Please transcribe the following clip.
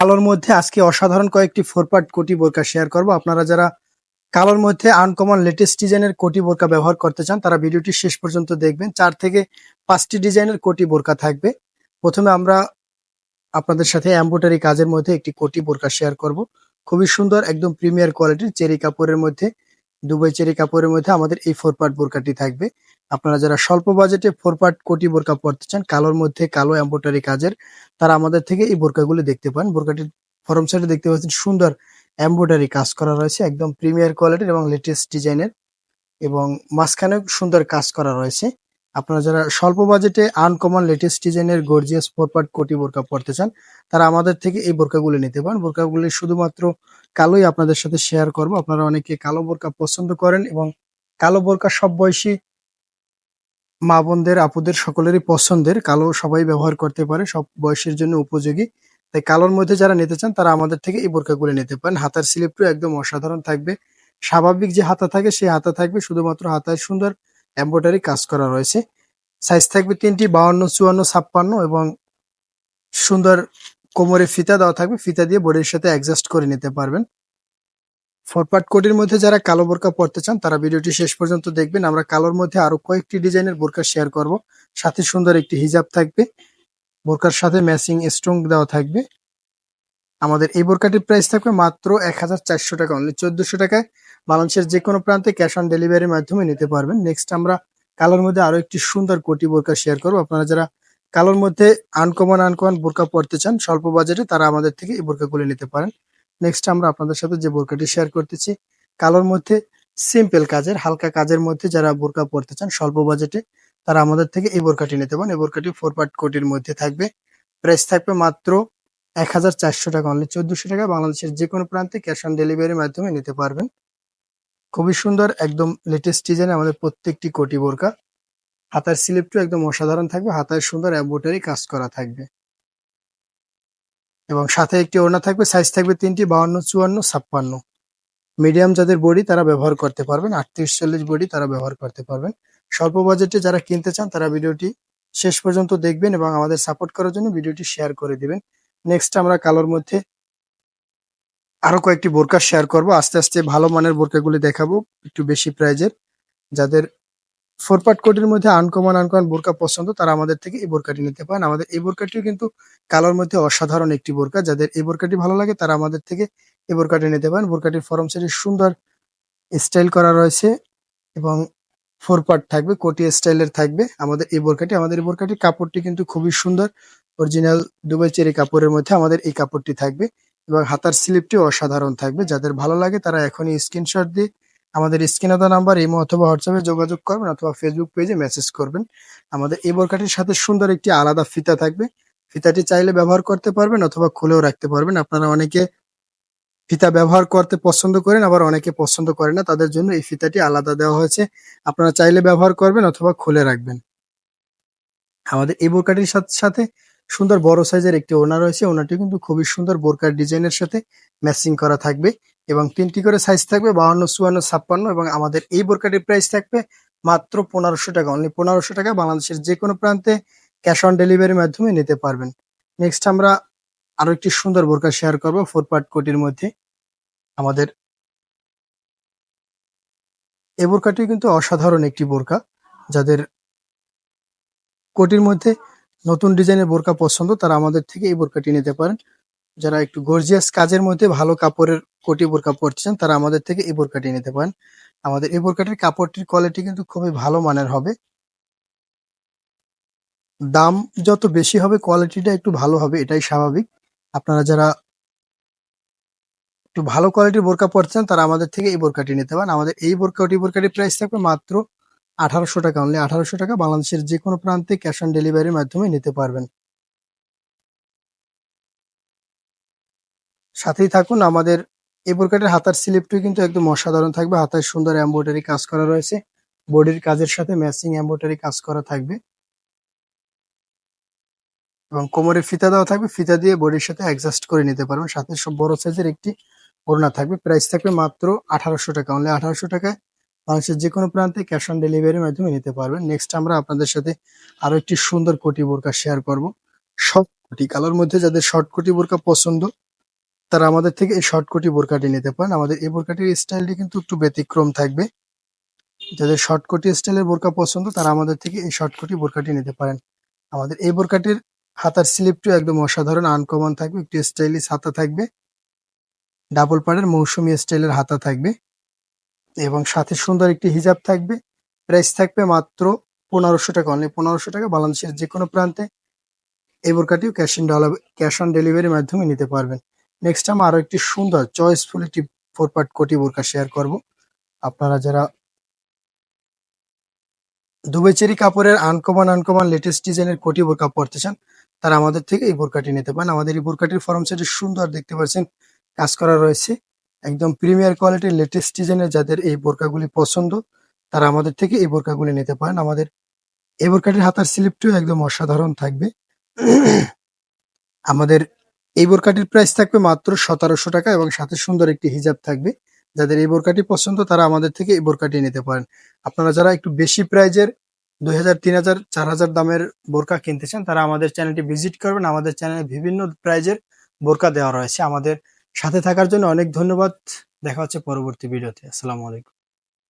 কালোর মধ্যে আজকে অসাধারণ কয়েকটি ফোর পার্ট কোটি বোরকা শেয়ার করব। আপনারা যারা কালোর মধ্যে আনকমন লেটেস্ট ডিজাইনের কোটি বোরকা ব্যবহার করতে চান, তারা ভিডিওটি শেষ পর্যন্ত দেখবেন। চার থেকে পাঁচটি ডিজাইনের কোটি বোরকা থাকবে। প্রথমে আমরা আপনাদের সাথে এম্ব্রয়ডারি কাজের মধ্যে একটি কোটি বোরকা শেয়ার করব। খুবই সুন্দর, একদম প্রিমিয়ার কোয়ালিটির চেরি কাপড়ের মধ্যে, দুবাই চেরি কাপড়ের মধ্যে আমাদের এই ফোর পার্ট বোরকাটি থাকবে। আপনারা যারা স্বল্প বাজেটে ফোর পার্ট কোটি বোরকা পড়তে চান, কালোর মধ্যে কালো এম্ব্রয়ডারি কাজের, তারা আমাদের থেকে এই বোরকাগুলি দেখতে পান বোরকাটির ফরম সাইডে দেখতে পাচ্ছেন সুন্দর এম্ব্রয়ডারি কাজ করা রয়েছে, একদম প্রিমিয়ার কোয়ালিটির এবং লেটেস্ট ডিজাইনের এবং মাঝখানেও সুন্দর কাজ করা রয়েছে। আপনারা যারা স্বল্প বাজেটে আনকমন লেটেস্ট ডিজাইনের গর্জিয়াস ফোর পার্ট কোটি বোরকা পড়তে চান, তারা আমাদের থেকে এই বোরকাগুলি নিতে পারেন। বোরকাগুলি শুধুমাত্র কালোই আপনাদের সাথে শেয়ার করব। আপনারা অনেকে কালো বোরকা পছন্দ করেন এবং কালো বোরকা সব বয়সী মা বোনদের, আপুদের সকলেরই পছন্দের কালো সবাই ব্যবহার করতে পারে, সব বয়সের জন্য উপযোগী। তাই কালোর মধ্যে যারা নিতে চান, তারা আমাদের থেকে এই বোরকাগুলি নিতে পারেন। হাতার স্লিপটিও একদম অসাধারণ থাকবে। স্বাভাবিক যে হাতা থাকে, সেই হাতা থাকবে। শুধুমাত্র হাতায় সুন্দর এম্ব্রয়ডারি কাজ করা রয়েছে। সাইজ থাকবে তিনটি, বাউন্ন, চুয়ান্ন, ছাপ্পান্ন এবং সুন্দর কোমরে ফিতা দেওয়া থাকবে। ফিতা দিয়ে বডির সাথে অ্যাডজাস্ট করে নিতে পারবেন। ফরপাট কোটির মধ্যে যারা কালো বোরকা পড়তে চান, তারা ভিডিওটি শেষ পর্যন্ত দেখবেন। আমরা কালোর মধ্যে আরও কয়েকটি ডিজাইনের বোরকা শেয়ার করব। সাথে সুন্দর একটি হিজাব থাকবে। বোরকার সাথে ম্যাচিং স্ট্রং দেওয়া থাকবে। আমাদের এই বোরকাটির প্রাইস থাকবে মাত্র এক হাজার চারশো টাকা অনলি চোদ্দশো টাকায়। বাংলাদেশের যে কোনো প্রান্তে ক্যাশ অন ডেলিভারির মাধ্যমে নিতে পারবেন। নেক্সট আমরা কালোর মধ্যে আরও একটি সুন্দর কোটি বোরকা শেয়ার করব। আপনারা যারা কালোর মধ্যে আনকমন আনকমন বোরকা পড়তে চান, স্বল্প বাজেটে তারা আমাদের থেকে এই বোরকাগুলি নিতে পারেন। নেক্সট আমরা আপনাদের সাথে যে বোরকাটি শেয়ার করতেছি, কালোর মধ্যে সিম্পল কাজের, হালকা কাজের মধ্যে যারা বোরকা পড়তে চান, স্বল্প বাজেটে তারা আমাদের থেকে এই বোরকাটি নিতে পারেন। এই বোরকাটি ফোর পার্ট কোটির মধ্যে থাকবে। প্রাইস থাকবে মাত্র এক হাজার চারশো টাকা অনলি চোদ্দশো টাকা। বাংলাদেশের যে কোনো প্রান্তে ক্যাশ অন ডেলিভারির মাধ্যমে নিতে পারবেন। খুবই সুন্দর, একদম লেটেস্ট ডিজাইন আমাদের প্রত্যেকটি কোটি বোরকা। হাতার স্লিপটিও একদম অসাধারণ থাকবে। হাতায় সুন্দর এম্বোটারি কাজ করা থাকবে। এবং সাথে একটি ওড়না থাকবে সাইজ থাকবে তিনটি, বাউন্ন, চুয়ান্ন, ছাপ্পান্ন। মিডিয়াম যাদের বডি তারা ব্যবহার করতে পারবেন, আটত্রিশ, চল্লিশ বডি তারা ব্যবহার করতে পারবেন। স্বল্প বাজেটে যারা কিনতে চান তারা ভিডিওটি শেষ পর্যন্ত দেখবেন এবং আমাদের সাপোর্ট করার জন্য ভিডিওটি শেয়ার করে দিবেন। নেক্সট আমরা কালোর মধ্যে আরও কয়েকটি বোরকা শেয়ার করব। আস্তে আস্তে ভালো মানের বোরকাগুলি দেখাবো, একটু বেশি প্রাইজের যাদের ফোর পার্ট কোটির মধ্যে আনকমন আনকমন বোরকা পছন্দ, তারা আমাদের থেকে এই বোরকাটি নিতে পারেন। আমাদের এই বোরকাটিও কিন্তু কালোর মধ্যে অসাধারণ একটি বোরকা। যাদের এই বোরকাটি ভালো লাগে, তারা আমাদের থেকে এই বোরকাটি নিতে পারেন। বোরকাটির ফরম সেটি সুন্দর স্টাইল করা রয়েছে এবং ফোর পার্ট থাকবে, কোটি স্টাইলের থাকবে আমাদের এই বোরকাটি। আমাদের এই বোরকাটির কাপড়টি কিন্তু খুবই সুন্দর। অরিজিনাল দুবাই চেরি কাপড়ের মধ্যে আমাদের এই কাপড়টি থাকবে এবং হাতার স্লিপটি অসাধারণ থাকবে। যাদের ভালো লাগে, তারা এখনই স্ক্রিনশট দিয়ে আমাদের স্ক্রিনে দেওয়া নাম্বার, ইমো অথবা হোয়াটসঅ্যাপে যোগাযোগ করবেন অথবা ফেসবুক পেজে মেসেজ করবেন। আমাদের এই বোরকাটির সাথে সুন্দর একটি আলাদা ফিতা থাকবে। ফিতাটি চাইলে ব্যবহার করতে পারবেন অথবা খুলেও রাখতে পারবেন। আপনারা অনেকে ফিতা ব্যবহার করতে পছন্দ করেন, আবার অনেকে পছন্দ করে না, তাদের জন্য এই ফিতাটি আলাদা দেওয়া হয়েছে। আপনারা চাইলে ব্যবহার করবেন অথবা খুলে রাখবেন। আমাদের এই বোরকাটির সাথে সাথে সুন্দর বড় সাইজের একটি ওনা রয়েছে। ওনাটি কিন্তু খুবই সুন্দর বোরকার ডিজাইনের সাথে ম্যাচিং করা থাকবে এবং তিনটি করে সাইজ থাকবে বাহান্ন, চুয়ান্ন, ছাপ্পান্ন এবং আমাদের এই বোরকাটির প্রাইস থাকবে মাত্র পনেরোশো টাকা। অনলি পনেরোশো টাকা বাংলাদেশের যে কোনো প্রান্তে ক্যাশ অন ডেলিভারির মাধ্যমে নিতে পারবেন। নেক্সট আমরা আরও একটি সুন্দর বোরকা শেয়ার করব ফোর পার্ট কোটির মধ্যে। আমাদের এই বোরকাটি কিন্তু অসাধারণ একটি বোরকা। যাদের কোটির মধ্যে নতুন ডিজাইনের বোরকা পছন্দ, তারা আমাদের থেকে এই বোরকাটি নিতে পারেন। যারা একটু গর্জিয়াস কাজের মধ্যে ভালো কাপড়ের কোটি বোরকা পরতে চান, তারা আমাদের থেকে এই বোরকাটি নিতে পারেন। আমাদের এই বোরকাটির কাপড়টির কোয়ালিটি কিন্তু খুবই ভালো মানের হবে। দাম যত বেশি হবে কোয়ালিটিটা একটু ভালো হবে, এটাই স্বাভাবিক। আপনারা যারা একটু ভালো কোয়ালিটির বোরকা পরছেন তারা আমাদের থেকে এই বোরকাটি নিতে পারেন। আমাদের এই বোরকাটি বোরকাটির প্রাইস থাকবে মাত্র আঠারোশো টাকা অনলি আঠারোশো টাকা বাংলাদেশের যে কোনো প্রান্তে ক্যাশ অন ডেলিভারির মাধ্যমে নিতে পারবেন। সাথেই থাকুন, আমাদের এই বোরকাটির হাতার স্লিপটি কিন্তু একদম অসাধারণ থাকবে। হাতায় সুন্দর এম্ব্রয়ডারি কাজ করা রয়েছে। বডির কাজের সাথে ম্যাচিং এম্ব্রয়ডারি কাজ করা থাকবে। এবং কোমরে ফিতা দেওয়া থাকবে। ফিতা দিয়ে বডির সাথে অ্যাডজাস্ট করে নিতে পারবেন। সাথে সব বড় সাইজের একটি ওড়না থাকবে। প্রাইস থাকবে মাত্র আঠারোশো টাকা। অনলি আঠারোশো টাকায় বাংলাদেশের যে কোনো প্রান্তে ক্যাশ অন ডেলিভারির মাধ্যমে নিতে পারবেন। নেক্সট আমরা আপনাদের সাথে আরও একটি সুন্দর কোটি বোরকা শেয়ার করব। শর্ট কোটি কালার মধ্যে যাদের শর্ট কোটি বোরকা পছন্দ, তারা আমাদের থেকে এই শর্ট কোটি বোরকাটি নিতে পারেন। আমাদের এই বোরকাটির স্টাইলটি কিন্তু একটু ব্যতিক্রম থাকবে। যাদের শর্ট কোটি স্টাইলের বোরকা পছন্দ, তারা আমাদের থেকে এই শর্ট কোটি বোরকাটি নিতে পারেন। আমাদের এই বোরকাটির হাতার স্লিপটিও একদম অসাধারণ আনকমন থাকবে, একটু স্টাইলিশ হাতা থাকবে। ডাবল পাড়ের মৌসুমী স্টাইলের হাতা থাকবে। এবং সাথে সুন্দর একটি হিজাব থাকবে। প্রাইস থাকবে মাত্র পনেরোশো টাকা অনলি পনেরোশো টাকা বাংলাদেশের যে কোনো প্রান্তে। এই বোরকাটিও ক্যাশ ইন ক্যাশ অন ডেলিভারির মাধ্যমে নিতে পারবেন। নেক্সট আমি আরও একটি সুন্দর চয়েসফুল একটি ফোর পার্ট কোটি বোরকা শেয়ার করব। আপনারা যারা দুবেচেরি কাপড়ের আনকমন আনকমন লেটেস্ট ডিজাইনের কোটি বোরকা পরতে চান, তারা আমাদের থেকে এই বোরকাটি নিতে পারেন। আমাদের এই বোরকাটির ফরম সেটি সুন্দর দেখতে পাচ্ছেন, কাজ করা রয়েছে। একদম প্রিমিয়ার কোয়ালিটির লেটেস্ট ডিজাইনের যাদের এই বোরকাগুলি পছন্দ, তারা আমাদের থেকে এই বোরকাগুলি নিতে পারেন। আমাদের এই বোরকাটির হাতার স্লিপটিও একদম অসাধারণ থাকবে। আমাদের এই বোরকাটির প্রাইস থাকবে মাত্র সতেরোশো টাকা এবং সাথে সুন্দর একটি হিজাব থাকবে। যাদের এই বোরকাটি পছন্দ, তারা আমাদের থেকে এই বোরকাটি নিতে পারেন। আপনারা যারা একটু বেশি প্রাইজের দুই হাজার, তিন হাজার, চার হাজার দামের বোরকা কিনতে চান, তারা আমাদের চ্যানেলটি ভিজিট করবেন। আমাদের চ্যানেলে বিভিন্ন প্রাইজের বোরকা দেওয়া রয়েছে। আমাদের সাথে থাকার জন্য অনেক ধন্যবাদ। দেখা হচ্ছে পরবর্তী ভিডিওতে। আসসালামু আলাইকুম।